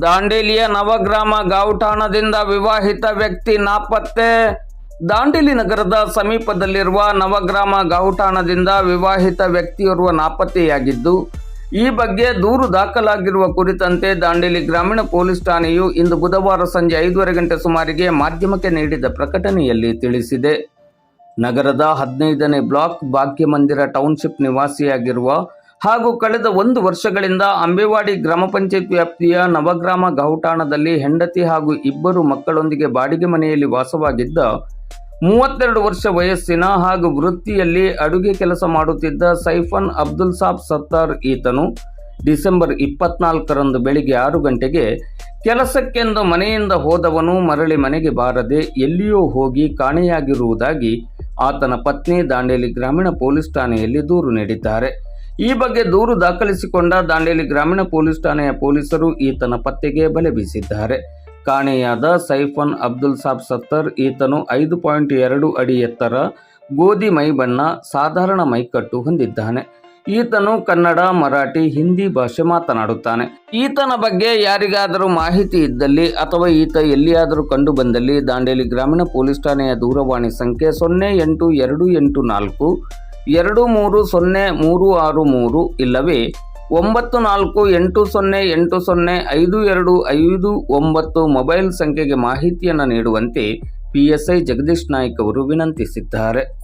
ದಾಂಡೇಲಿಯ ನವಗ್ರಾಮ ಗಾವುಠಾಣದಿಂದ ವಿವಾಹಿತ ವ್ಯಕ್ತಿ ನಾಪತ್ತೆ. ದಾಂಡೇಲಿ ನಗರದ ಸಮೀಪದಲ್ಲಿರುವ ನವಗ್ರಾಮ ಗಾವುಠಾಣದಿಂದ ವಿವಾಹಿತ ವ್ಯಕ್ತಿಯೋರ್ವ ನಾಪತ್ತೆಯಾಗಿದ್ದು, ಈ ಬಗ್ಗೆ ದೂರು ದಾಖಲಾಗಿರುವ ಕುರಿತಂತೆ ದಾಂಡೇಲಿ ಗ್ರಾಮೀಣ ಪೊಲೀಸ್ ಠಾಣೆಯು ಇಂದು ಬುಧವಾರ ಸಂಜೆ ಐದೂವರೆ ಗಂಟೆ ಸುಮಾರಿಗೆ ಮಾಧ್ಯಮಕ್ಕೆ ನೀಡಿದ ಪ್ರಕಟಣೆಯಲ್ಲಿ ತಿಳಿಸಿದೆ. ನಗರದ ಹದಿನೈದನೇ ಬ್ಲಾಕ್ ಭಾಗ್ಯಮಂದಿರ ಟೌನ್ಶಿಪ್ ನಿವಾಸಿಯಾಗಿರುವ ಹಾಗೂ ಕಳೆದ ಒಂದು ವರ್ಷಗಳಿಂದ ಅಂಬೇವಾಡಿ ಗ್ರಾಮ ಪಂಚಾಯತ್ ವ್ಯಾಪ್ತಿಯ ನವಗ್ರಾಮ ಗೌಟಾಣದಲ್ಲಿ ಹೆಂಡತಿ ಹಾಗೂ ಇಬ್ಬರು ಮಕ್ಕಳೊಂದಿಗೆ ಬಾಡಿಗೆ ಮನೆಯಲ್ಲಿ ವಾಸವಾಗಿದ್ದ ಮೂವತ್ತೆರಡು ವರ್ಷ ವಯಸ್ಸಿನ ಹಾಗೂ ವೃತ್ತಿಯಲ್ಲಿ ಅಡುಗೆ ಕೆಲಸ ಮಾಡುತ್ತಿದ್ದ ಸೈಫನ್ ಅಬ್ದುಲ್ ಸಾಬ್ ಸತ್ತಾರ್ ಈತನು ಡಿಸೆಂಬರ್ ಇಪ್ಪತ್ನಾಲ್ಕರಂದು ಬೆಳಿಗ್ಗೆ ಆರು ಗಂಟೆಗೆ ಕೆಲಸಕ್ಕೆಂದು ಮನೆಯಿಂದ ಹೋದವನು ಮರಳಿ ಮನೆಗೆ ಬಾರದೆ ಎಲ್ಲಿಯೋ ಹೋಗಿ ಕಾಣೆಯಾಗಿರುವುದಾಗಿ ಆತನ ಪತ್ನಿ ದಾಂಡೇಲಿ ಗ್ರಾಮೀಣ ಪೊಲೀಸ್ ಠಾಣೆಯಲ್ಲಿ ದೂರು ನೀಡಿದ್ದಾರೆ. ಈ ಬಗ್ಗೆ ದೂರು ದಾಖಲಿಸಿಕೊಂಡ ದಾಂಡೇಲಿ ಗ್ರಾಮೀಣ ಪೊಲೀಸ್ ಠಾಣೆಯ ಪೊಲೀಸರು ಈತನ ಪತ್ತೆಗೆ ಬಲೆ ಬೀಸಿದ್ದಾರೆ. ಕಾಣೆಯಾದ ಸೈಫನ್ ಅಬ್ದುಲ್ ಸಾಬ್ ಸತ್ತರ್, ಈತನು ಐದು ಪಾಯಿಂಟ್ ಎರಡು ಅಡಿ ಎತ್ತರ ಗೋಧಿ ಮೈ ಬಣ್ಣ ಸಾಧಾರಣ ಮೈಕಟ್ಟು ಹೊಂದಿದ್ದಾನೆ. ಈತನು ಕನ್ನಡ, ಮರಾಠಿ, ಹಿಂದಿ ಭಾಷೆ ಮಾತನಾಡುತ್ತಾನೆ. ಈತನ ಬಗ್ಗೆ ಯಾರಿಗಾದರೂ ಮಾಹಿತಿ ಇದ್ದಲ್ಲಿ ಅಥವಾ ಈತ ಎಲ್ಲಿಯಾದರೂ ಕಂಡು ಬಂದಲ್ಲಿ ದಾಂಡೇಲಿ ಗ್ರಾಮೀಣ ಪೊಲೀಸ್ ಠಾಣೆಯ ದೂರವಾಣಿ ಸಂಖ್ಯೆ ಸೊನ್ನೆ ಎಂಟು ಎರಡು ಎಂಟು ನಾಲ್ಕು ಎರಡು ಮೂರು ಸೊನ್ನೆ ಮೂರು ಆರು ಮೂರು ಇಲ್ಲವೇ? ಒಂಬತ್ತು ನಾಲ್ಕು ಎಂಟು ಸೊನ್ನೆ ಎಂಟು ಸೊನ್ನೆ ಐದು ಎರಡು ಐದು ಒಂಬತ್ತು ಮೊಬೈಲ್ ಸಂಖ್ಯೆಗೆ ಮಾಹಿತಿಯನ್ನು ನೀಡುವಂತೆ P S I Jagadish Naik ಅವರು ವಿನಂತಿಸಿದ್ದಾರೆ.